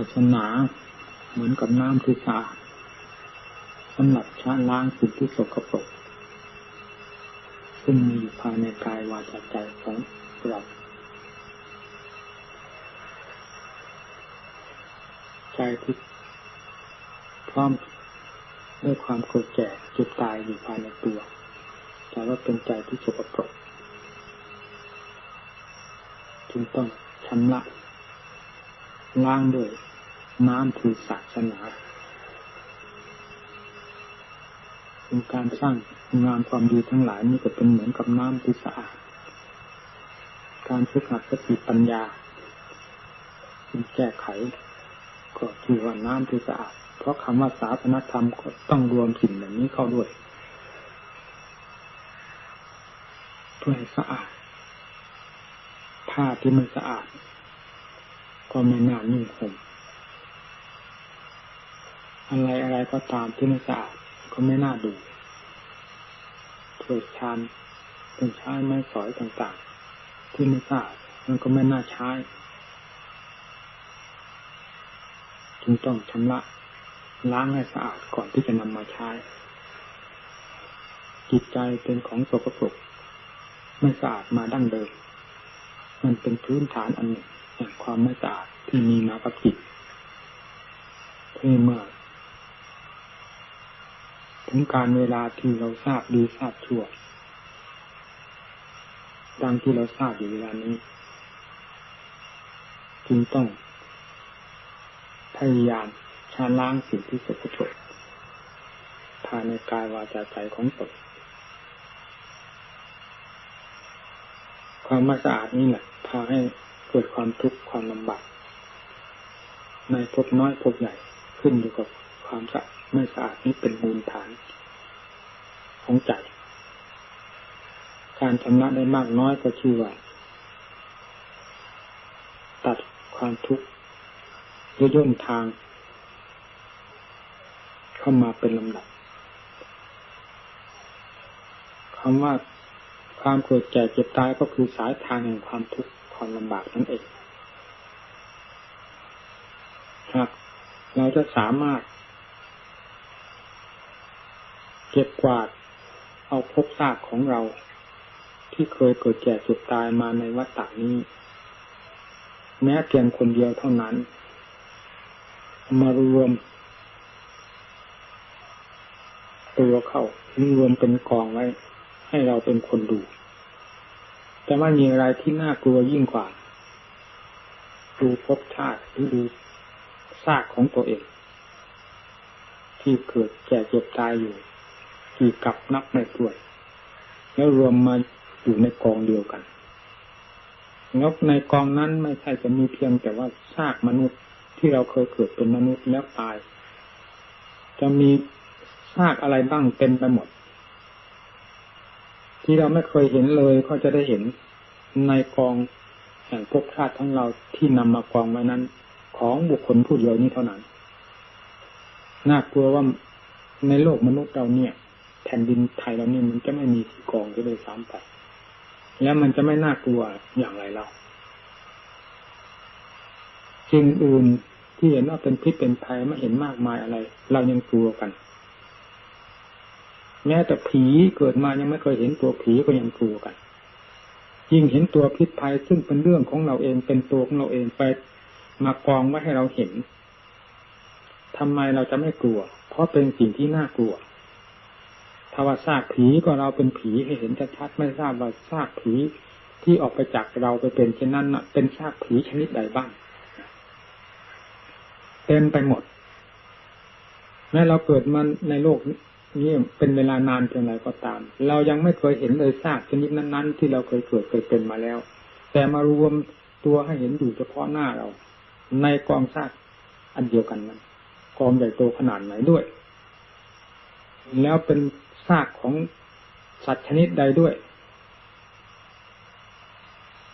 าสนาเหมือนกับน้ำที่สาสำหรับชะล้างสิ่งที่สกปรกซึ่งมีอยู่ภายในกายวาจาใจของเราใจที่พร้อมด้วยความเกิดแก่จ็บตายอยู่ภายในตัวแต่ว่าเป็นใจที่สกปรกจึงต้องชำระล้างด้วย น้ำคือศาสนาเป็นการสร้างงานความดีทั้งหลายนี่ก็เป็นเหมือนกับน้ำที่สะอาด การฝึกหัดสติปัญญาแก้ไข ก็คือว่าน้ำที่สะอาด เพราะคำว่าศาสนธรรมก็ต้องรวมสิ่งเหล่านี้เข้าด้วยเพื่อให้สะอาด ผ้าที่มันสะอาด ก็ไม่น่านุ่งห่ม อะไรอะไรก็ตามที่ไม่สะอาดก็ไม่น่าดูถ้วยชามเป็นใช้ไม้สอยต่างๆ ที่ไม่สะอาดมันก็ไม่น่าใช้จึงต้องชำระล้างให้สะอาดก่อนที่จะนำมาใช้ จิตใจเป็นของสกปรกไม่สะอาดมาดั้งเดิม มันเป็นพื้นฐานอันหนึ่งแห่งความไม่สะอาดที่มีมากับจิตที่เมื่อ ถึงการเวลาที่เราทราบดีทราบชั่วดังที่เราทราบอยู่เวลานี้ จึงต้องพยายามชาล้างสิ่งที่สกปรกภายในกายวาจาใจของตนความไม่สะอาดนี่แหละพาให้เกิดความทุกข์ความลำบากในพบน้อยพบใหญ่ขึ้นอยู่กับความสะ ไม่สะอาดนี้เป็นมูลฐานของใจ การชำระได้มากน้อยก็ชื่อว่า ตัดความทุกข์ย่นทาง เข้ามาเป็นลำดับคำว่าความเกิดแก่เจ็บตายก็คือสายทางแห่งความทุกข์ความลำบากนั่นเองหากเราจะสามารถ เก็บกวาด เอาพบซากของเรา ที่เคยเกิดแก่เจ็บตายมาในวัฏฏานี้ แม้เพียงคนเดียวเท่านั้น มารวม ตัวเข้ารวมเป็นกองไว้ ให้เราเป็นคนดู แต่ว่ามีอะไรที่น่ากลัวยิ่งกว่าดูพบชาติหรือดูซากของตัวเอง ที่เกิดแก่เจ็บตายอยู่ กี่กับนับไม่ถ้วนแล้วรวมมาอยู่ในกองเดียวกันงบในกองนั้นไม่ใช่จะมีเพียงแต่ว่าซากมนุษย์ที่เราเคยเกิดเป็นมนุษย์แล้วตาย จะมีซากอะไรบ้างเต็มไปหมด ที่เราไม่เคยเห็นเลยก็จะได้เห็นในกองแห่งพวกชาติทั้งเราที่นำมากองไว้นั้น ของบุคคลผู้เดียวนี้เท่านั้นน่ากลัวว่าในโลกมนุษย์เราเนี่ย แผ่นดินไทยเรานี่มันจะไม่มีที่กองก็เลยซ้ำไป แล้วมันจะไม่น่ากลัวอย่างไรเราสิ่งอื่นที่เห็นว่าเป็นพิษเป็นภัยไม่เห็นมากมายอะไร เรายังกลัวกัน แม้แต่ผีเกิดมายังไม่เคยเห็นตัวผีก็ยังกลัวกัน ยิ่งเห็นตัวพิษภัยซึ่งเป็นเรื่องของเราเองเป็นตัวของเราเองไปมากองไว้ให้เราเห็นทำไมเราจะไม่กลัว เพราะเป็นสิ่งที่น่ากลัว ถ้าว่าซากผีก็เราเป็นผีให้เห็นชัดๆไม่ทราบว่าซากผีที่ออกไปจากเราไปเป็นเช่นนั้นเป็นซากผีชนิดใดบ้างเต็มไปหมดแม้เราเกิดมาในโลกนี้เป็นเวลานานเพียงไรก็ตาม เรายังไม่เคยเห็นเลยซากชนิดนั้น ๆ ที่เราเคยเกิดเคยเป็นมาแล้ว แต่มารวมตัวให้เห็นอยู่เฉพาะหน้าเรา ในกองซากอันเดียวกันนั้นกองใหญ่โตขนาดไหนด้วย แล้วเป็น ซากของสัตว์ชนิดใดด้วย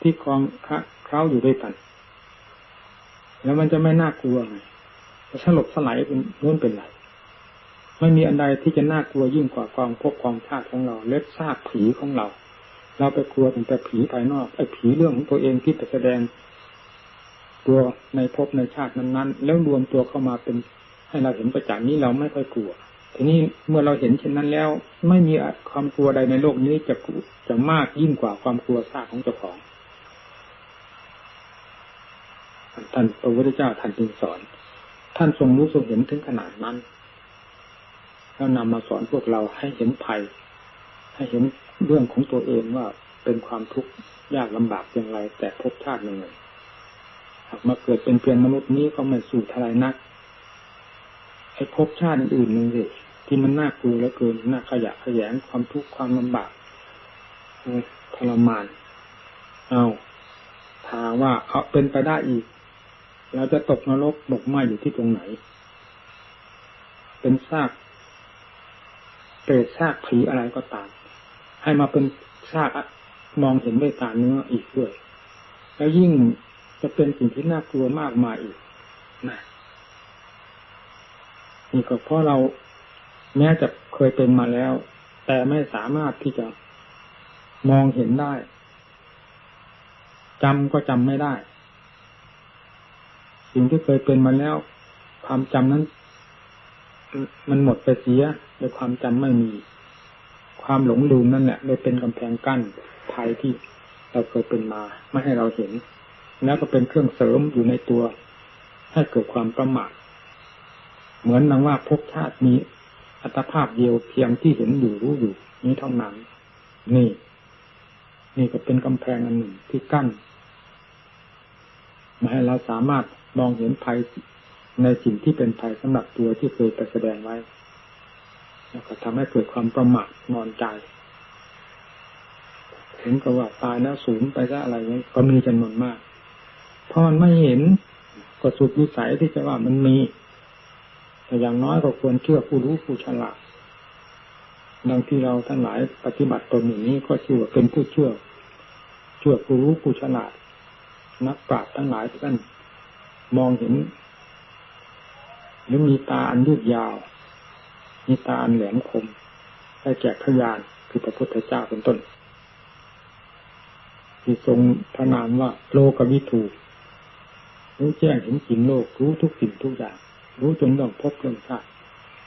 ที่คลองเคล้าอยู่ด้วยกัน แล้วมันจะไม่น่ากลัวไงจะสลบสลายเป็นนู้นเป็นไรไม่มีอันใดที่จะน่ากลัวยิ่งกว่ากองพวกกองชาติของเรา เล็กซากผีของเรา เราไปกลัวแต่ผีภายนอกไอ้ผีเรื่องของตัวเองที่ไปแสดง ตัวในภพในชาตินั้นๆ แล้วรวมตัวเข้ามาเป็นให้เราเห็นประจักษ์นี้เราไม่ค่อยกลัว ทีนี้เมื่อเราเห็นเช่นนั้นแล้ว ไม่มีความกลัวใดในโลกนี้จะจะมากยิ่งกว่าความกลัวซากของเจ้าของท่านพระพุทธเจ้าท่านจึงสอน ท่านทรงรู้ทรงเห็นถึงขนาดนั้นแล้วนำมาสอนพวกเราให้เห็นภัย ให้เห็นเรื่องของตัวเองว่าเป็นความทุกข์ยากลำบากอย่างไรแต่พบชาติหนึ่งหากมาเกิดเป็นเพียงมนุษย์นี้ก็ไม่สู่ทลายนักไอ้พบชาติอื่นหนึ่งสิ ที่มันน่ากลัวเหลือเกินน่าขยะขยงความทุกข์ความลำบากทรมาน เอาถามว่าเขาเป็นไปได้อีก เราจะตกนรกบกไหมอยู่ที่ตรงไหน เป็นซากเปรตซากผีอะไรก็ตาม ให้มาเป็นซากมองเห็นด้วยตาเนื้ออีกด้วย แล้วยิ่งจะเป็นสิ่งที่น่ากลัวมากมายอีกนะนี่ก็เพราะเรา แม้จะเคยเป็นมาแล้ว แต่ไม่สามารถที่จะมองเห็นได้จำก็จำไม่ได้ สิ่งที่เคยเป็นมาแล้ว ความจำนั้น มันหมดไปเสียโดยความจำไม่มี ความหลงลืมนั่นแหละเลยเป็นกำแพงกั้นภัยที่เราเคยเป็นมา ไม่ให้เราเห็น แล้วก็เป็นเครื่องเสริมอยู่ในตัว ให้เกิดความประมาทเหมือนนังว่าภพชาติมี อัตภาพเดียวเพียงที่เห็นอยู่รู้อยู่ นี้เท่านั้น นี่ นี่ก็เป็นกำแพงอันหนึ่งที่กั้นมาให้เราสามารถมองเห็นภัยในสิ่งที่เป็นภัยสำหรับตัวที่เคยไปแสดงไว้ แล้วก็ทำให้เกิดความประมาทนอนใจถึงกับว่าตายแล้วสูญไปซะอะไรนี้ก็มีจำนวนมากเพราะมันไม่เห็นก็สุดวิสัยที่จะว่ามันมี แต่อย่างน้อยก็ควรเชื่อผู้รู้ผู้ฉลาดดังที่เราทั้งหลายปฏิบัติตนอย่างนี้ก็ชื่อว่าเป็นผู้เชื่อ เชื่อผู้รู้ผู้ฉลาด นักปราชญ์ทั้งหลายท่านมองเห็นหรือมีตาอันยืดยาว มีตาอันแหลมคมได้แก่พยานคือพระพุทธเจ้าเป็นต้น ที่ทรงพระนามว่าโลกวิถูรู้แจ้งเห็นจริงโลกรู้ทุกสิ่งทุกอย่าง รู้จนเรื่องพบเรื่องชาติ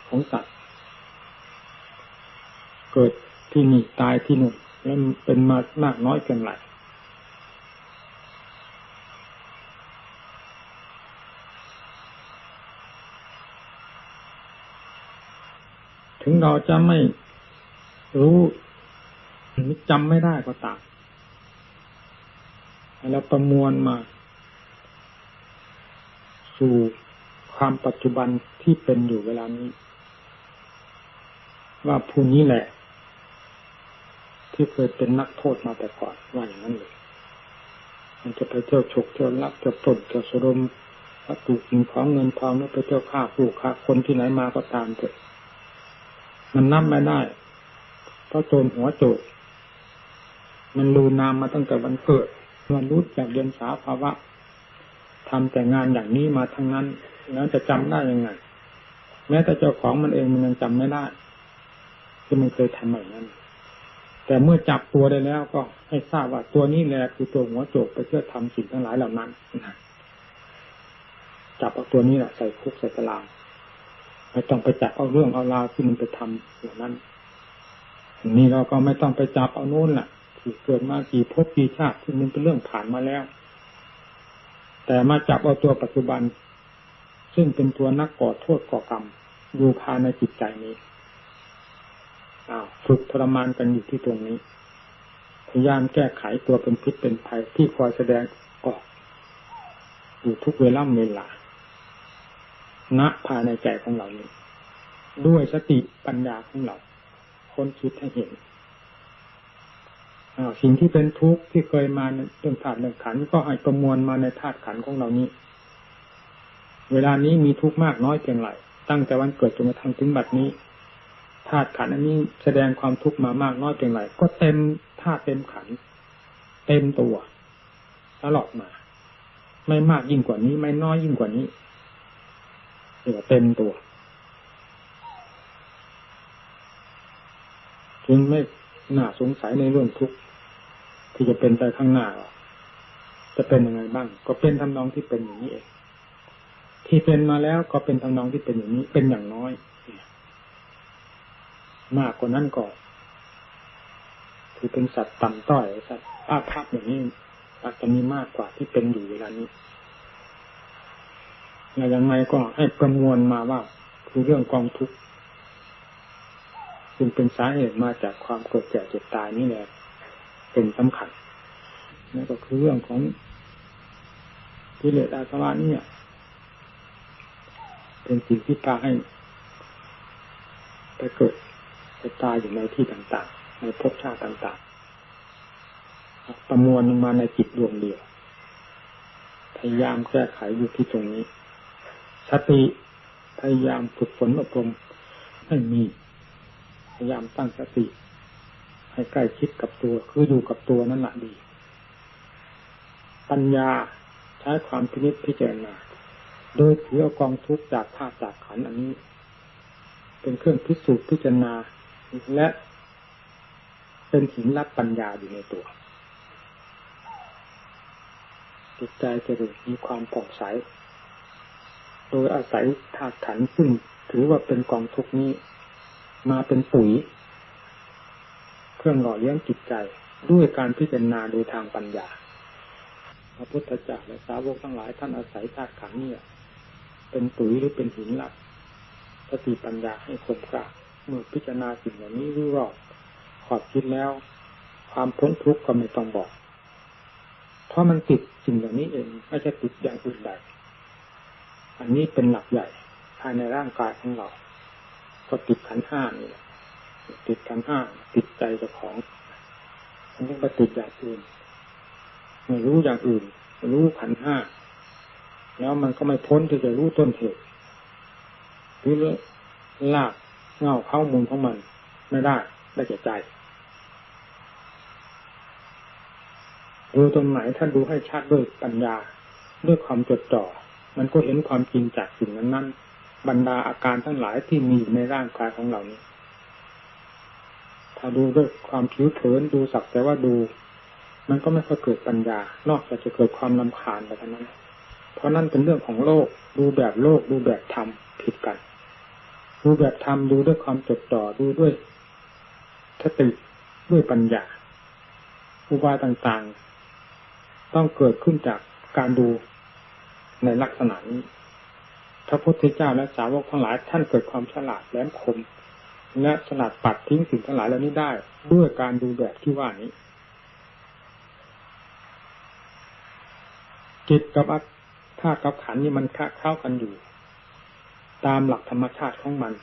ของสัตว์ เกิดที่นี่ตายที่นู่นแล้วเป็นมามากน้อยเพียงไรถึงเราจะไม่รู้หรือจำไม่ได้ก็ตามเราประมวลมา สู่ ความปัจจุบันที่เป็นอยู่เวลานี้ ว่าผู้นี้แหละ ที่เคยเป็นนักโทษมาแต่ก่อนว่าอย่างนั้นเลยมันจะไปเที่ยวฉกเที่ยวลักเที่ยวปล้นเที่ยวสรมวัตถุสิ่งของเงินทองแล้วไปเที่ยวฆ่าผู้ฆ่าคนที่ไหนมาก็ตามเถอะมันนับไม่ได้เพราะโจรหัวโจรมันรูนามมาตั้งแต่วันเกิดมันรู้จากเรียนสาภาวะ ทำแต่งานอย่างนี้มาทั้งนั้น แล้วจะจำได้ยังไง แม้แต่เจ้าของมันเองมันยังจำไม่ได้ที่มันเคยทำแบบนั้น แต่เมื่อจับตัวได้แล้วก็ให้ทราบว่าตัวนี้แหละคือตัวหัวโจกไปเพื่อทำสิ่งทั้งหลายเหล่านั้นนะจับเอาตัวนี้แหละใส่คุกใส่ตารางไม่ต้องไปจับเอาเรื่องเอาราวที่มันไปทำอย่านั้นนี่เราก็ไม่ต้องไปจับเอาโน้นแหละที่เกิดมากี่ภพกี่ชาติที่มันเป็นเรื่องผ่านมาแล้ว แต่มาจับเอาตัวปัจจุบัน ซึ่งเป็นตัวนักก่อโทษก่อกรรมอยู่ภายในจิตใจนี้ฝึกทรมานกันอยู่ที่ตรงนี้พยายามแก้ไขตัวเป็นพิษเป็นภัยที่คอยแสดงออกอยู่ทุกเวลาเวลาณภายในใจของเรานี้ ด้วยสติปัญญาของเรา คนคิดให้เห็น สิ่งที่เป็นทุกข์ที่เคยมาในเรื่องธาตุเรื่องขันก็ให้ประมวลมาในธาตุขันของเรานี้ เวลานี้มีทุกข์มากน้อยเพียงไรตั้งแต่วันเกิดจนกระทั่งถึงบัดนี้ธาตุขันอันนี้แสดงความทุกข์มามากน้อยเพียงไรก็เต็มธาตุเต็มขัน เต็มตัวตลอดมา ไม่มากยิ่งกว่านี้ ไม่น้อยยิ่งกว่านี้เรียกว่าเต็มตัวจึงไม่น่าสงสัยในเรื่องทุกข์ ที่จะเป็นไปข้างหน้า จะเป็นยังไงบ้าง ก็เป็นทำนองที่เป็นอย่างนี้เองที่เป็นมาแล้วก็เป็นทำนองที่เป็นอย่างนี้ เป็นอย่างน้อยมากกว่านั้นก็คือเป็นสัตว์ต่ำต้อยสัตว์อาภัพอย่างนี้อาจจะมีมากกว่าที่เป็นอยู่เวลานี้อย่างไรก็ให้ประมวลมาว่า คือเรื่องกองทุกข์ซึ่งเป็นสาเหตุมาจากความเกิดแก่เจ็บตายนี่แหละ เป็นสำคัญนั่นก็คือเรื่องของกิเลสอาสวะนี่ย เป็นสิ่งที่พาให้ไปเกิดไปตายอยู่ในที่ต่างๆ ในภพชาติต่างๆ ประมวลลงมาในจิตดวงเดียว พยายามแก้ไขอยู่ที่ตรงนี้ สติพยายามฝึกฝนอบรมให้มี พยายามตั้งสติ ให้ใกล้ชิดกับตัว คืออยู่กับตัวนั่นแหละดี ปัญญาใช้ความพินิจพิจารณา โดยถือเอากองทุกจากธาตุจากขันอันนี้ เป็นเครื่องพิสูจน์พิจารณา และ เป็นหินรับปัญญาอยู่ในตัวจิตใจจะมีความผ่องใส โดยอาศัยธาตุขันซึ่งถือว่าเป็นกองทุกนี้ มาเป็นปุ๋ย เครื่องหล่อเลี้ยงจิตใจ ด้วยการพิจารณาโดยทางปัญญา พระพุทธเจ้าและสาวกทั้งหลายท่านอาศัยธาตุขันนี้เป็นปุ๋ยหรือเป็นหินหลักสติปัญญาให้คมกล้าเมื่อพิจารณาสิ่งเหล่านี้รู้รอบขอบคิดแล้ว ความพ้นทุกข์ก็ไม่ต้องบอก เพราะมันติดสิ่งเหล่านี้เองไม่ใช่ติดอย่างอื่นใดอันนี้เป็นหลักใหญ่ภายในร่างกายของเรา ก็ติดขันห้านี่แหละ ติดขันห้าติดใจเจ้าของมันต้องไปติดอย่างอื่นไม่รู้อย่างอื่น รู้ขันห้าแล้วมันก็ไม่พ้นที่จะรู้ต้นเหตุหรือลากเงาเข้ามูลของมัน ไม่ได้ได้แก่ใจดูตรงไหนท่านดูให้ชัดด้วยปัญญาด้วยความจดจ่อ มันก็เห็นความจริงจากสิ่งนั้นนั้นบรรดาอาการทั้งหลายที่มีในร่างกายของเรานี้ ถ้าดูด้วยความผิวเผินดูสักแต่ว่าดู มันก็ไม่ค่อยเกิดปัญญา นอกจากจะเกิดความลำคาญไปเท่านั้น เพราะนั่นเป็นเรื่องของโลก ดูแบบโลก ดูแบบธรรมผิดกัน ดูแบบธรรมดูด้วยความจดจ่อดูด้วยสติด้วยปัญญาอุบายต่างๆ ต้องเกิดขึ้นจากการดูในลักษณะนี้พระพุทธเจ้าและสาวกทั้งหลายท่านเกิดความฉลาดแหลมคม และฉลาดปัดทิ้งสิ่งทั้งหลายเหล่านี้ได้ ด้วยการดูแบบที่ว่านี้จิตกับธาตุกับขันนี่มันคเข้ากันอยู่ ตามหลักธรรมชาติของมัน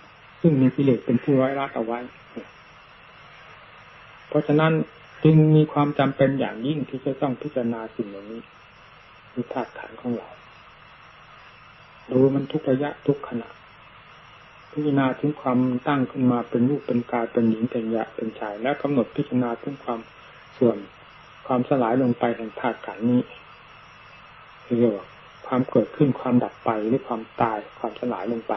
ซึ่งมีกิเลสเป็นผู้ร้อยรัดเอาไว้ เพราะฉะนั้นจึงมีความจำเป็นอย่างยิ่งที่จะต้องพิจารณาสิ่งเหล่านี้คือธาตุขันของเรา ดูมันทุกระยะทุกขณะ พิจารณาถึงความตั้งขึ้นมาเป็นรูปเป็นกายเป็นหญิงเป็นยะเป็นชาย และกำหนดพิจารณาถึงความส่วนความสลายลงไปแห่งธาตุขันนี้เรียกว่าความเกิดขึ้นความดับไปหรือความตายความสลายลงไป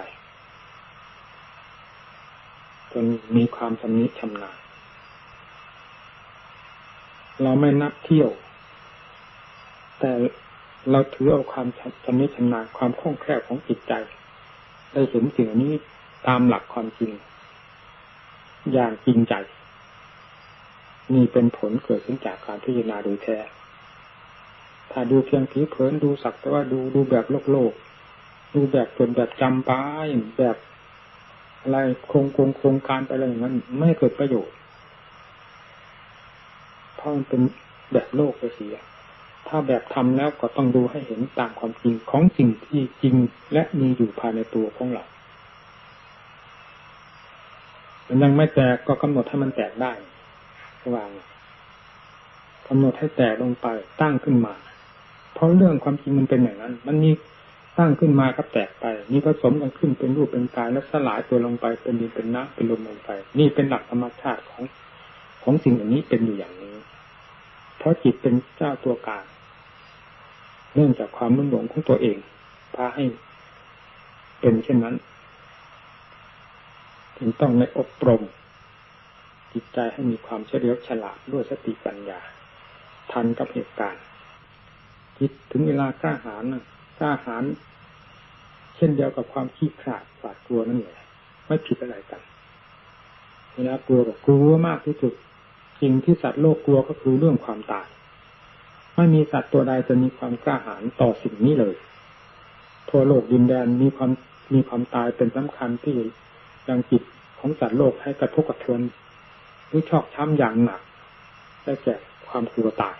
จนมีความชำนิชำนาญเราไม่นับเที่ยว แต่เราถือเอาความชำนิชำนาญความคล่องแคล่วของจิตใจ ได้เห็นสิ่งนี้ ตามหลักความจริง อย่างจริงใจนี่เป็นผลเกิดขึ้นจากการพิจารณาโดยแท้ ถ้าดูเพียงผีเผินดูสักแต่ว่าดูดูแบบโลกโลก ดูแบบจนแบบจำปาแบบอะไรโครงโครงโครงการไปอะไรอย่างนั้นไม่เกิดประโยชน์เพราะมันเป็นแบบโลกไปเสีย ถ้าแบบทำแล้วก็ต้องดูให้เห็นตามความจริงของสิ่งที่จริงและมีอยู่ภายในตัวของเรา มันยังไม่แตกก็กำหนดให้มันแตกได้วางกำหนดให้แตกลงไปตั้งขึ้นมา เพราะเรื่องความจริงมันเป็นอย่างนั้น มันมีสร้งขึ้นมาก็แตกไปมีผสมกันขึ้นเป็นรูปเป็นกายแล้วสลายตัวลงไปเป็นดินเป็นน้ำเป็นลมลงไป นี่เป็นหลักธรรมชาติของของสิ่งอย่างนี้เป็นอยู่อย่างนี้ เพราะจิตเป็นเจ้าตัวกลางเนื่องจากความมุ่งหลงของตัวเองพาให้เป็นเช่นนั้น จึงต้องในอบรม จิตใจให้มีความเฉลียวฉลาดด้วยสติปัญญา ทันกับเหตุการณ์คิดถึงเวลากล้าหาญกล้าหาญเช่นเดียวกับความขี้ขลาดหวาดกลัวนั่นแหละไม่ผิดอะไรกันเวลากลัวก็กลัวมากที่สุดสิ่งที่สัตว์โลกกลัวก็คือเรื่องความตาย ไม่มีสัตว์ตัวใดจะมีความกล้าหาญต่อสิ่งนี้เลย ทั่วโลกดินแดนมีความมีความตายเป็นสำคัญที่ ยังจิตของสัตว์โลกให้กระทบกระเทือนรือชอกช้ำอย่างหนัก ได้แก่ความกลัวตาย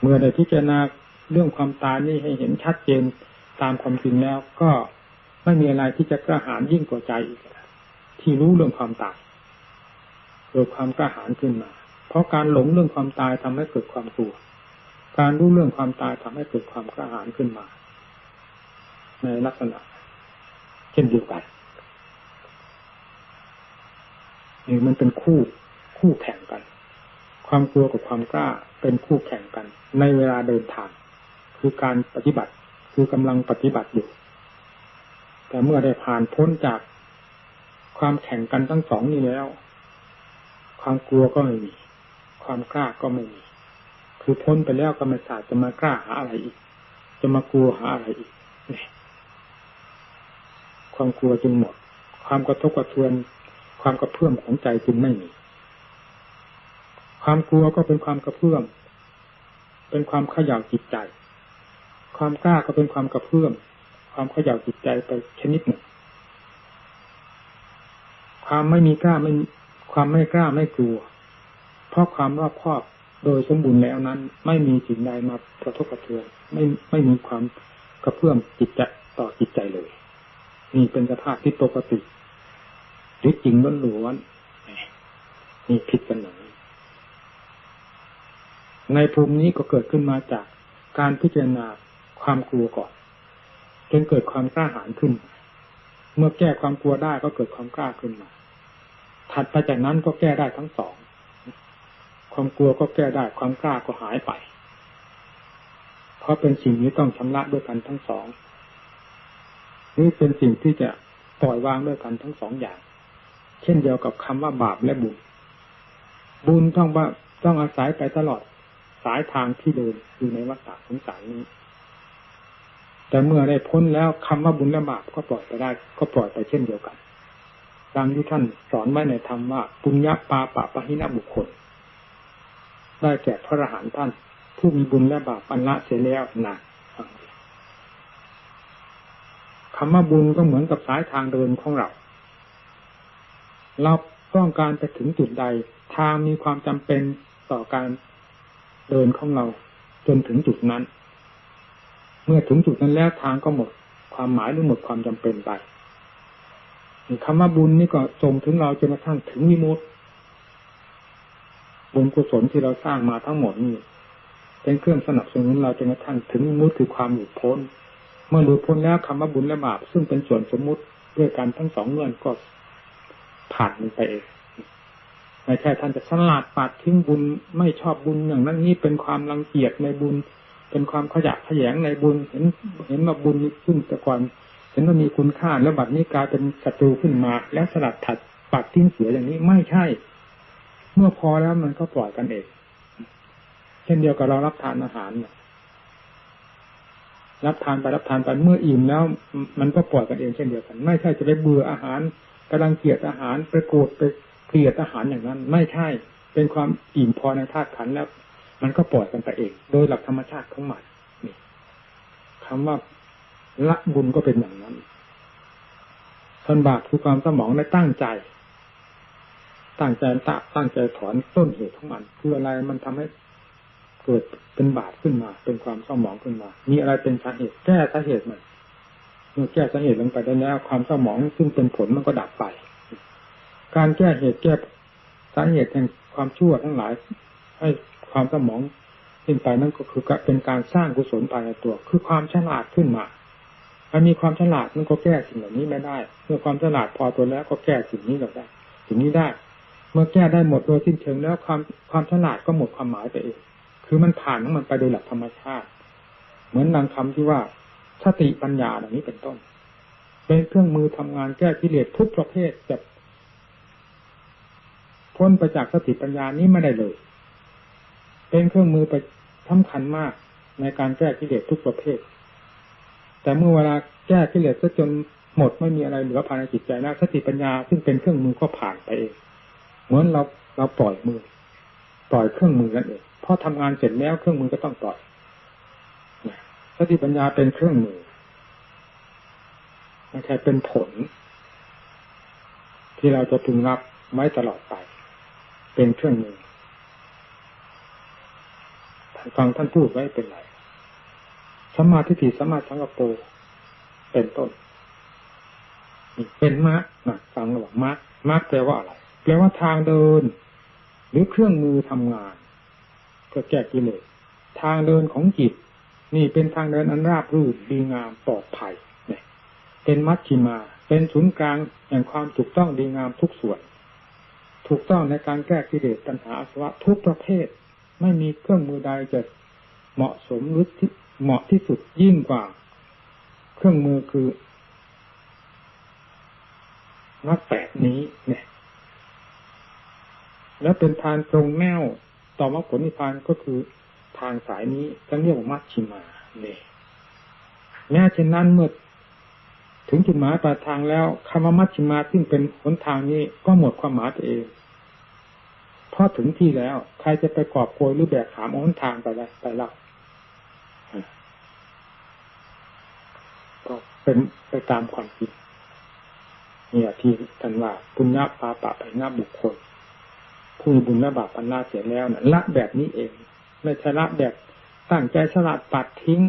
เมื่อได้พิจารณาเรื่องความตายนี่ให้เห็นชัดเจนตามความจริงแล้ว ก็ไม่มีอะไรที่จะกระหายยิ่งกว่าใจอีกที่รู้เรื่องความตายเกิดความกระหายขึ้นมา เพราะการหลงเรื่องความตายทำให้เกิดความกลัว การรู้เรื่องความตายทำให้เกิดความกระหายขึ้นมา ในลักษณะ เช่นเดียวกันนี่มันเป็นคู่คู่แข่งกัน ความกลัวกับความกล้าเป็นคู่แข่งกัน ในเวลาเดินทาง คือการปฏิบัติคือกำลังปฏิบัติอยู่ แต่เมื่อได้ผ่านพ้นจากความแข่งกันทั้งสองนี้แล้ว ความกลัวก็ไม่มี ความกล้าก็ไม่มี คือพ้นไปแล้วก็ไม่สาจะมากล้าหาอะไรอีก จะมากลัวหาอะไรอีก ความกลัวจึงหมด ความกระทบกระเทือน ความกระเพื่อมของใจจึงไม่มี ความกลัวก็เป็นความกระเพื่อม เป็นความขย่าจิตใจ ความกล้าก็เป็นความกระเพื่อม ความขย่าจิตใจไปชนิดหนึ่ง ความไม่มีกล้าไม่ความไม่กล้าไม่กลัว เพราะความรอบคอบโดยสมบูรณ์แล้วนั้น ไม่มีสิ่งใดมากระทบกระเทือนไม่ไม่มีความกระเพื่อมจิตใจต่อจิตใจเลย นี่เป็นสภาพที่ปกติหรือจริงล้วนๆนี่ผิดกันหนึ่งในภูมินี้ก็เกิดขึ้นมาจากการพิจารณาความกลัวก่อนจนเกิดความกล้าหาญขึ้น เมื่อแก้ความกลัวได้ก็เกิดความกล้าขึ้นมา ถัดไปจากนั้นก็แก้ได้ทั้งสอง ความกลัวก็แก้ได้ความกล้าก็หายไป เพราะเป็นสิ่งนี้ต้องชำระด้วยกันทั้งสอง นี่เป็นสิ่งที่จะปล่อยวางด้วยกันทั้งสองอย่าง เช่นเดียวกับคำว่าบาปและบุญ บุญต้องว่าต้องอาศัยไปตลอดสายทางที่เดินอยู่ในวัฏสงสารนี้ แต่เมื่อได้พ้นแล้วคำว่าบุญและบาปก็ปล่อยไปได้ ก็ปล่อยไปเช่นเดียวกัน ดังที่ท่านสอนไว้ในธรรมว่าปุญญาปาปะปะหินะบุคคล ได้แก่พระอรหันต์ท่าน ผู้มีบุญและบาปอันละเสียแล้วนะ คำว่าบุญก็เหมือนกับสายทางเดินของเรา เราต้องการไปถึงจุดใด ทางมีความจำเป็นต่อการเดินของเรา จนถึงจุดนั้น เมื่อถึงจุดนั้นแล้วทางก็หมด ความหมายหรือหมดความจำเป็นไปคำว่าบุญนี่ก็ส่งถึงเราจนกระทั่งถึงวิมุติบุญกุศลที่เราสร้างมาทั้งหมดนี่เป็นเครื่องสนับสนุนเราจนกระทั่งถึงวิมุติคือความหลุดพ้น มื่อหลุดพ้นแล้วคำว่าบุญและบาปซึ่งเป็นส่วนสมมุติด้วยกันทั้งสองเงื่อนก็ผ่านมันไปเองไม่ใช่ท่านจะสลัดปัดทิ้งบุญไม่ชอบบุญอย่างนั้นนี่เป็นความรังเกียจในบุญ เป็นความขยะแขยงในบุญเห็นเห็นว่าบุญซึ่งแต่ก่อนเห็นว่ามีคุณค่าแล้วบัดนี้กลายเป็นศัตรูขึ้นมา แล้วสลัดถัดปัดทิ้งเสียอย่างนี้ไม่ใช่ เมื่อพอแล้วมันก็ปล่อยกันเองเช่นเดียวกับเรารับทานอาหารเนี่ย รับทานไปรับทานไปเมื่ออิ่มแล้ว มันก็ปล่อยกันเองเช่นเดียวกัน ไม่ใช่จะไปเบื่ออาหารกำลังเกลียดอาหารไปโกรธไปเกลียดอาหารอย่างนั้น ไม่ใช่เป็นความอิ่มพอในธาตุขันแล้ว มันก็ปล่อยกันไปเอง โดยหลักธรรมชาติของมันนี่คำว่าละบุญก็เป็นอย่างนั้นส่วนบาปคือความสมองในตั้งใจ ตั้งใจตะตั้งใจถอนต้นเหตุของมันคืออะไรมันทำให้ เกิดเป็นบาปขึ้นมา เป็นความเศร้าหมองขึ้นมา มีอะไรเป็นสาเหตุแก้สาเหตุมันเมื่อแก้สาเหตุลงไปได้แล้วความเศร้าหมองซึ่งเป็นผลมันก็ดับไป การแก้เหตุแก้สาเหตุแห่งความชั่วทั้งหลาย ให้ความเศร้าหมองขึ้นไปนั่นก็คือเป็นการสร้างกุศลภายในตัว คือความฉลาดขึ้นมาถ้ามีความฉลาดมันก็แก้สิ่งเหล่านี้ไม่ได้ เมื่อความฉลาดพอตัวแล้วก็แก้สิ่งนี้เราได้สิ่งนี้ได้ เมื่อแก้ได้หมดโดยสิ้นเชิงแล้วความความฉลาดก็หมดความหมายไปเอง คือมันผ่านของมันไปโดยหลักธรรมชาติ เหมือนนางคำที่ว่าสติปัญญาเหล่านี้เป็นต้น เป็นเครื่องมือทำงานแก้กิเลสทุกประเภทจะพ้นไปจากสติปัญญานี้ไม่ได้เลย เป็นเครื่องมือไปสำคัญมากในการแก้กิเลสทุกประเภท แต่เมื่อเวลาแก้กิเลสซะจนหมดไม่มีอะไรเหลือภายในจิตใจแล้วสติปัญญาซึ่งเป็นเครื่องมือก็ผ่านไปเอง เหมือนเราเราปล่อยมือ ปล่อยเครื่องมือนั่นเอง พอทำงานเสร็จแล้วเครื่องมือก็ต้องปล่อยสติปัญญาเป็นเครื่องมือไม่ใช่เป็นผล ที่เราจะพึงรับไว้ตลอดไป เป็นเครื่องมือฟังท่านพูดไว้เป็นไรสมาธิฏฐิสมาสังกปรเป็นต้นเป็นมรรคนะฟังระหว่างมรรคมรรคแปลว่าอะไรแปลว่าทางเดิน หรือเครื่องมือทำงาน เพื่อแก้กิเลสทางเดินของจิต นี่เป็นทางเดินอันราบรื่นดีงามปลอดภัยเนี่ยเป็นมัชชิมา เป็นศูนย์กลางแห่งความถูกต้องดีงามทุกส่วน ถูกต้องในการแก้กิเลสปัญหาอาสวะทุกประเภท ไม่มีเครื่องมือใดจะเหมาะสมหรือที่เหมาะที่สุดยิ่งกว่า เครื่องมือคือนักแปดนี้เนี่ย แล้วเป็นทางตรงแนว ต่อมาผลนิพพานก็คือทางสายนี้ต้องเรียกว่ามัชชิมาเนี่ยแม้เช่นนั้นเมื่อถึงจุดหมายปลายทางแล้วคำว่ามัชชิมาซึ่งเป็นหนทางนี้ก็หมดความหมายตัวเองเพราะถึงที่แล้ว ใครจะไปกอบโกยหรือแบกขามหนทางไปแล้วไปแล้วก็เป็นไปตามความคิดเนี่ยที่ท่านว่า ปุญญาปาปะไปหน้าบุคคล ผู้บุญและบาปปันนาเสียแล้วนะละแบบนี้เองไม่ใช่ละแบบตั้งใจฉลาดปัดทิ้ง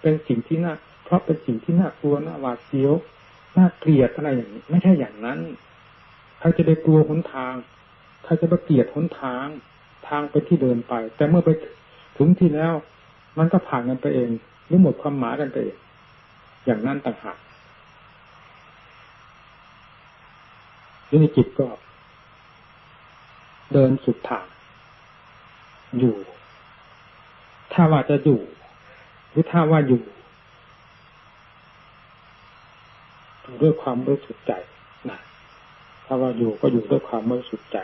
เป็นสิ่งที่น่าเพราะเป็นสิ่งที่น่ากลัวน่าหวาดเสียวน่าเกลียดอะไรอย่างนี้ ไม่ใช่อย่างนั้นใครจะไปกลัวหนทางใครจะไปเกลียดหนทางทางไปที่เดินไป แต่เมื่อไปถึงที่แล้ว มันก็ผ่านกันไปเองหรือหมดความหมายกันไปเองอย่างนั้นต่างหากทีนี้จิตก็ เดินสุดทางอยู่ ถ้าว่าจะอยู่ หรือถ้าว่าอยู่อยู่ด้วยความบริสุทธิ์ใจนะถ้าว่าอยู่ก็อยู่ด้วยความบริสุทธิ์ใจ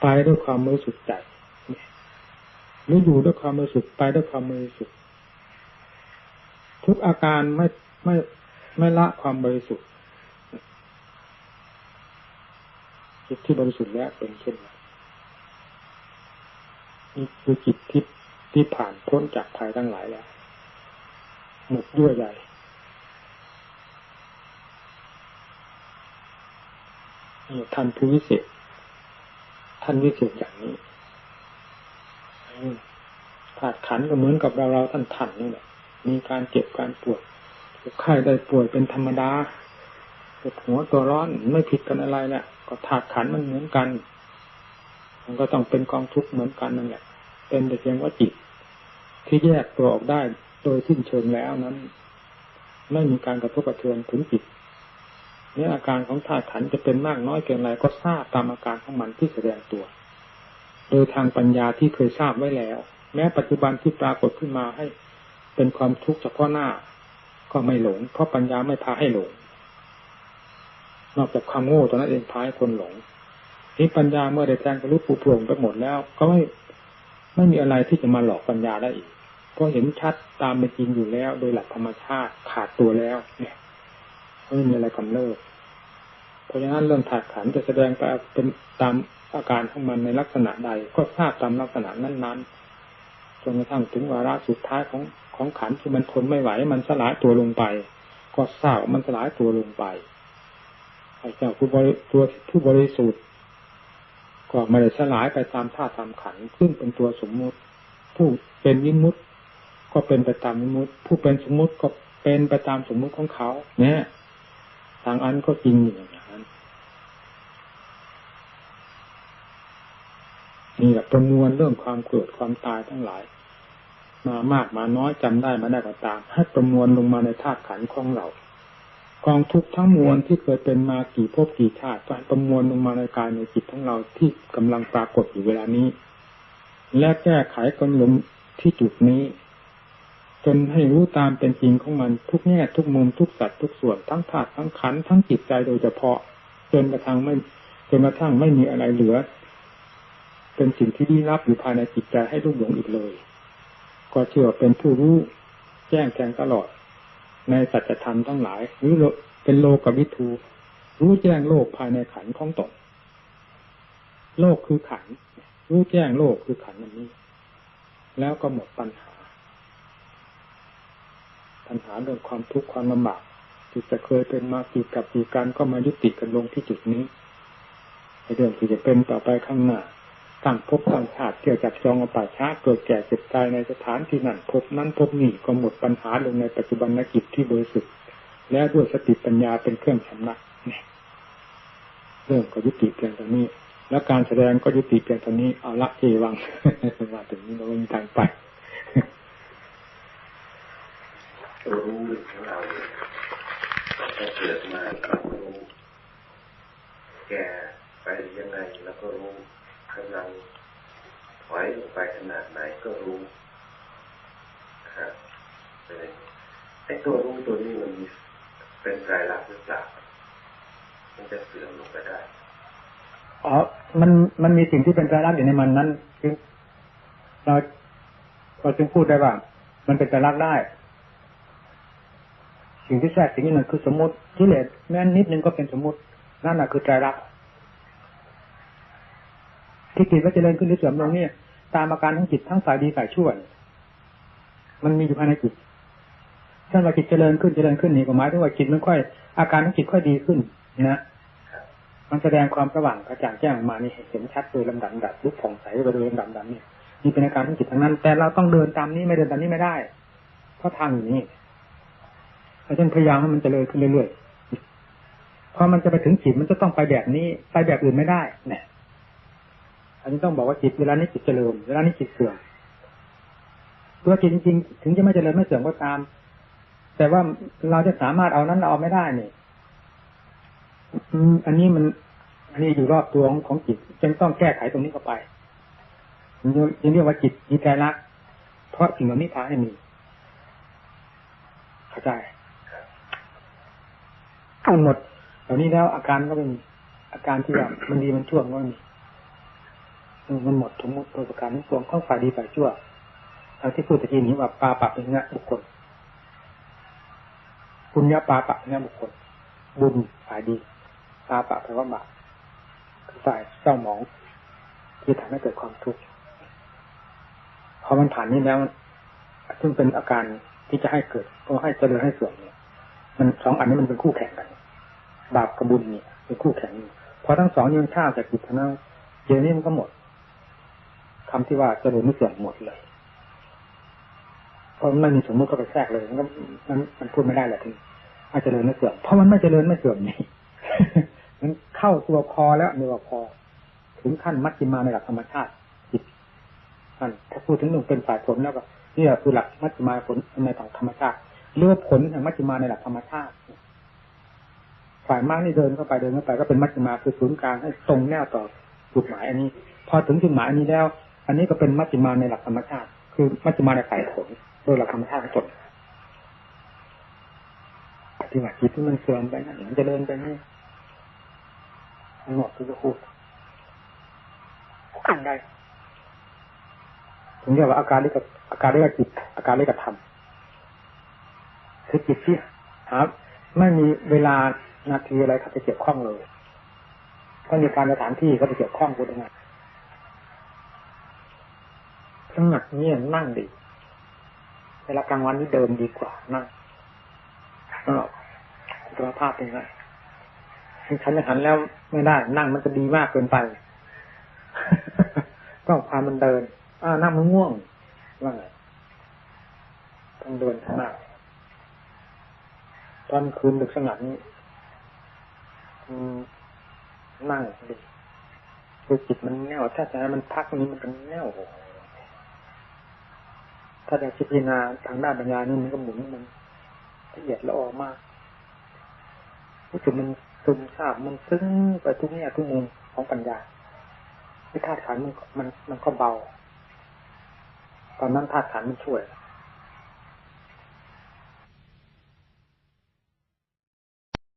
ไปด้วยความบริสุทธิ์ใจหรืออยู่ด้วยความบริสุทธิ์ไปด้วยความบริสุทธิ์ทุกอาการไม่ไม่ไม่ละความบริสุทธิ์ จิตที่บริสุทธิ์แล้วเป็นเช่นไรนี่คือจิตที่ที่ผ่านพ้นจากภัยทั้งหลายแล้วหมดด้วยใหญ่ท่านผู้วิเศษ ท่านวิเศษอย่างนี้ถาขันก็เหมือนกับเราเราท่านทันนี่แหละ มีการเจ็บการปวดไข้ได้ป่วยเป็นธรรมดาปวดหัวตัวร้อนไม่ผิดกันอะไรแหละก็ถาดขันมันเหมือนกัน มันก็ต้องเป็นกองทุกข์เหมือนกันนั่นแหละ เป็นแต่เพียงว่าจิต ที่แยกตัวออกได้โดยสิ้นเชิงแล้วนั้น ไม่มีการกระทบกระเทือนถึงจิตเนี่ยอาการของธาตุขันจะเป็นมากน้อยเกินไรก็ทราบตามอาการของมันที่แสดงตัว โดยทางปัญญาที่เคยทราบไว้แล้ว แม้ปัจจุบันที่ปรากฏขึ้นมาให้ เป็นความทุกข์เฉพาะหน้า ก็ไม่หลง เพราะปัญญาไม่พาให้หลง นอกจากความโง่ตอนนั้นเองพาให้คนหลงนี่ปัญญาเมื่อได้แทงกระลุปูโปร่งไปหมดแล้ว ก็ไม่ไม่มีอะไรที่จะมาหลอกปัญญาได้อีกเพราะเห็นชัดตามเป็นจริงอยู่แล้ว โดยหลักธรรมชาติขาดตัวแล้วเนี่ยไม่มีอะไรกำเนิดเพราะฉะนั้นเรื่องถาดขันจะแสดงไปเป็นตามอาการของมันในลักษณะใด ก็ทราบตามลักษณะนั้นๆจนกระทั่งถึงวาระสุดท้ายของของขันที่มันทนไม่ไหว มันสลายตัวลงไป ก็เศร้ามันสลายตัวลงไป ไอ้เจ้าผู้บริตัวผู้บริสุทธิ์ก็ไม่ได้สลายไปตามธาตุตามขันซึ่งเป็นตัวสมมุติ ผู้เป็นวิมุตก็เป็นไปตามวิมุตผู้เป็นสมมุติก็เป็นไปตามสมมุติของเขา เนี่ย ทางอันก็จริงอย่างนั้นนี่แหละประมวลเรื่องความเกิดความตายทั้งหลาย มามากมาน้อยจำได้มาได้ก็ตามให้ประมวลลงมาในธาตุขันของเรา กองทุกทั้งมวลที่เคยเป็นมากี่ภพกี่ชาติก็ประมวลลงมาในกายในจิตของเราที่กำลังปรากฏอยู่เวลานี้ และแก้ไขกันลงที่จุดนี้ จนให้รู้ตามเป็นจริงของมันทุกแง่ทุกมุมทุกสัตว์ทุกส่วนทั้งธาตุทั้งขันทั้งจิตใจโดยเฉพาะ จนกระทั่งไม่จนกระทั่งไม่มีอะไรเหลือ เป็นสิ่งที่ลี้ลับอยู่ภายในจิตใจให้รุ่งหลงอีกเลย ก็เชื่อเป็นผู้รู้แจ้งแทงตลอด ในสัจธรรมทั้งหลายหรือเป็นโลกวิทูรู้แจ้งโลกภายในขันของตนโลกคือขันรู้แจ้งโลกคือขันอันนี้ แล้วก็หมดปัญหา ปัญหาเรื่องความทุกข์ความลำบากที่จะเคยเป็นมาปีกับปีการก็มายุติกันลงที่จุดนี้ในเรื่องที่จะเป็นต่อไปข้างหน้า ตั้งพบตั้งชาติเกี่ยวจับจองอป่าช้าเกิดแก่เจ็บตายในสถานที่นั้นพบนั้นพบนี้ก็หมดปัญหาลงในปัจจุบันนกิจที่บริสุทธิ์และด้วยสติปัญญาเป็นเครื่องชำระเรื่องก็ยุติเพียงเท่านี้ แล้วการแสดงก็ยุติเพียงเท่านี้เอาละเอวังว่าถึงนี้เราไม่มีทางไปรู้ของเราถ้าเกิดมาเรารู้แก่ไปยังไงแล้วก็รู้ กำลังถอยลงไปขนาดไหนก็รู้ครับไอ้ตัวรู้ตัวนี้มันเป็นรายลักษณ์หรือเปล่ามันจะเสื่อมลงไปได้อ๋อ มัน มันมีสิ่งที่เป็นรายลักษณ์อยู่ในมันนั้นจึงเราเราจึงพูดได้ว่า มันเป็นรายลักษณ์ได้ สิ่งที่แทรกสิ่งนี้มันคือสมมติที่เหลือแม้นิดนึงก็เป็นสมมติ นั่นแหละคือใจรัก ที่จิตว่าเจริญขึ้นหรือเสื่อมลงเนี่ย ตามอาการทั้งจิตทั้งฝ่ายดีฝ่ายชั่วมันมีอยู่ภายในจิตถ้าว่าจิตเจริญขึ้นเจริญขึ้นนี่ก็หมายถึงว่าจิตมันค่อย อาการของจิตค่อยดีขึ้นนะมันแสดงความสว่างกระจ่างแจ้งออกมานี่เห็นชัดโดยลำดับดับลุกผ่องใสโดยลำดับดับนี่นี่เป็นอาการของจิตทั้งนั้น แต่เราต้องเดินตามนี้ไม่เดินตามนี้ไม่ได้ เพราะทางอยู่นี้เราต้องพยายามให้มันเจริญขึ้นเรื่อยๆพอมันจะไปถึงจิตมันจะต้องไปแบบนี้ ไปแบบอื่นไม่ได้เนี่ย อันนี้ต้องบอกว่าจิตเวลานี้จิตเจริญเวลานี้จิตเสื่อมตัวจิตจริงๆถึงจะไม่เจริญไม่เสื่อมก็ตาม แต่ว่าเราจะสามารถเอานั้นเอาไม่ได้เนี่ยอันนี้มันอันนี้อยู่รอบตัวของจิตจึงต้องแก้ไขตรงนี้เข้าไปยังเรียกว่าจิตมีใจรักเพราะสิ่งเหล่านี้พาให้มีเข้าใจทั้งหมดเหล่านี้แล้วอาการก็เป็นอาการที่แบบมันดีมันชั่วก็มี มันหมดทั้งหมดตัวประการทั้งปวงข้อฝ่ายดีฝ่ายชั่วทางที่พูดตะกี้นี้ว่าปาปะเป็นเงี้ยบุคคลบุญญาปาปะเงี้ยบุคคล บุญฝ่ายดีปาปะแปลว่าบาปคือฝ่ายเศร้าหมอง ที่ทำให้เกิดความทุกข์พอมันผ่านนี้แล้ว ซึ่งเป็นอาการที่จะให้เกิด ก็ให้เจริญให้เสื่อมเนี่ย มันสองอันนี้มันเป็นคู่แข่งกัน บาปกับบุญเนี่ยเป็นคู่แข่งพอทั้งสองยังท่าจากจิตทั้งนั้นเดี๋ยนี้มันก็หมด คำที่ว่าเจริญไม่เสื่อมหมดเลยเพราะไม่มีสมมติก็ไปแทรกเลยมันก็มันมันพูดไม่ได้แหละทีอาจเจริญไม่เสื่อมเพราะมันไม่เจริญไม่เสื่อมนี่มันเข้าตัวพอแล้วมีว่าพอ ถึงขั้นมัชฌิมาในหลักธรรมชาติจิตท่านถ้าพูดถึงหนึ่งเป็นฝ่ายผลแล้วก็นี่คือหลักมัชฌิมาผลในทางธรรมชาติเรียกว่าผลแห่งมัชฌิมาในหลักธรรมชาติฝ่ายมากนี่เดินเข้าไปเดินเข้าไปก็เป็นมัชฌิมาคือศูนย์กลางให้ตรงแนวต่อจุดหมายอันนี้ พอถึงจุดหมายอันนี้แล้ว อันนี้ก็เป็นมัจจิมาในหลักธรรมชาติ คือมัจจิมาในฝ่ายผลโดยหลักธรรมชาติทั้งหมดปฏิบัติจิตที่มันเสื่อมไปนั่นมันจะเดินไปนี่มันหมดที่จะพูดอ่านได้ถึงเรียกว่าอาการเรียกอาการเรียกจิตอาการเรียกธรรมคือจิตที่หาไม่มีเวลานาทีอะไรเขาจะเกี่ยวข้องเลยถ้ามีการสถานที่เขาจะเกี่ยวข้องพูดง่าย สงัดเงียบนั่งดี เวลากลางวันนี่เดินดีกว่านั่งนั่งออกสภาพเป็นไงฉันจะหันแล้วไม่ได้ นั่งมันจะดีมากเกินไป ต้องพามันเดิน อ่านั่งมันง่วงว่าไงต้องเดินขนาดตอนคืนดึกสงัดนี้นั่งดีคือจิตมันแน่วถ้าจะให้มันพักนี้มันก็แน่ว ถ้าจะพิจารณาทางด้านปัญญานี่มันก็หมุนมันละเอียดละออมากรู้สึกมันซึมซาบมันซึ้งไปทุกแง่ทุกมุมของปัญญาที่ธาตุขันมันมันมันก็เบา ตอนนั้นธาตุขันมันช่วย